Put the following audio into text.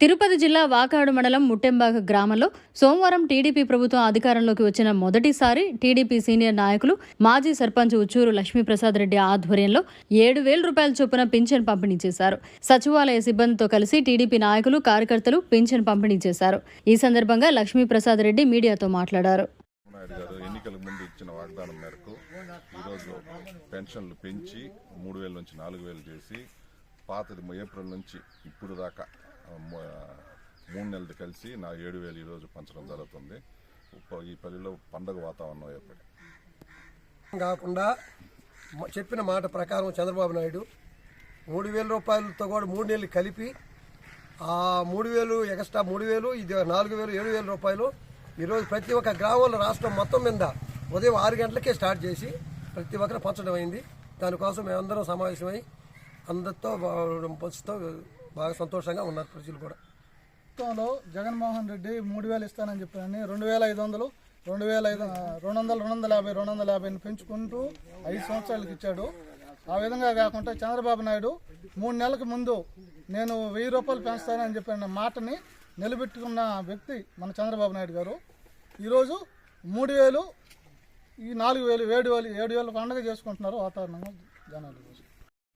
తిరుపతి జిల్లా వాకాడు మండలం ముట్టెంబాగ గ్రామంలో సోమవారం టీడీపీ ప్రభుత్వం అధికారంలోకి వచ్చిన మొదటిసారి టీడీపీ సీనియర్ నాయకులు మాజీ సర్పంచ్ ఉచ్చూరు లక్ష్మీప్రసాద్ రెడ్డి ఆధ్వర్యంలో ఏడు వేల రూపాయల చొప్పున పింఛన్ పంపిణీ చేశారు. సచివాలయ సిబ్బందితో కలిసి టీడీపీ నాయకులు కార్యకర్తలు పింఛన్ పంపిణీ చేశారు. ఈ సందర్భంగా లక్ష్మీప్రసాద్ రెడ్డి మీడియాతో మాట్లాడారు. ఎన్నికల ముందు ఇచ్చిన వాగ్దానం మేరకు ఈరోజు పెన్షన్లు పెంచి మూడు వేల నుంచి నాలుగు వేలు చేసి పాతది ఏప్రిల్ నుంచి ఇప్పుడు దాకా మూడు నెలలు కలిసి నా ఏడు వేలు ఈరోజు పంచడం జరుగుతుంది. ఈ పల్లెలో పండగ వాతావరణం ఏర్పడి కాకుండా చెప్పిన మాట ప్రకారం చంద్రబాబు నాయుడు మూడు వేల రూపాయలతో కూడా మూడు నెలలు కలిపి ఆ మూడు వేలు ఎక్స్ట్రా మూడు వేలు ఇది నాలుగు వేలు ఏడు వేల రూపాయలు ఈరోజు ప్రతి ఒక్క గ్రామంలో రాష్ట్రం మొత్తం మీద ఉదయం ఆరు గంటలకే స్టార్ట్ చేసి ప్రతి ఒక్కరు పంచడం అయింది. దానికోసం మేమందరం సమావేశమై అందరితో పంచుతో బాగా సంతోషంగా ఉన్నారు ప్రజలు కూడా. ప్రభుత్వంలో జగన్మోహన్ రెడ్డి మూడు వేలు ఇస్తానని చెప్పారని రెండు వేల ఐదు వందలు రెండు వేల ఐదు రెండు వందలు రెండు వందల యాభై రెండు వందల యాభైని పెంచుకుంటూ ఐదు సంవత్సరాలకు ఇచ్చాడు. ఆ విధంగా కాకుండా చంద్రబాబు నాయుడు మూడు నెలలకు ముందు నేను వెయ్యి రూపాయలు పెంచుతానని చెప్పిన మాటని నిలబెట్టుకున్న వ్యక్తి మన చంద్రబాబు నాయుడు గారు. ఈరోజు మూడు వేలు ఈ నాలుగు వేలు ఏడు వేలు ఏడు వేలు పండుగ చేసుకుంటున్నారు వాతావరణంగా జనాలు.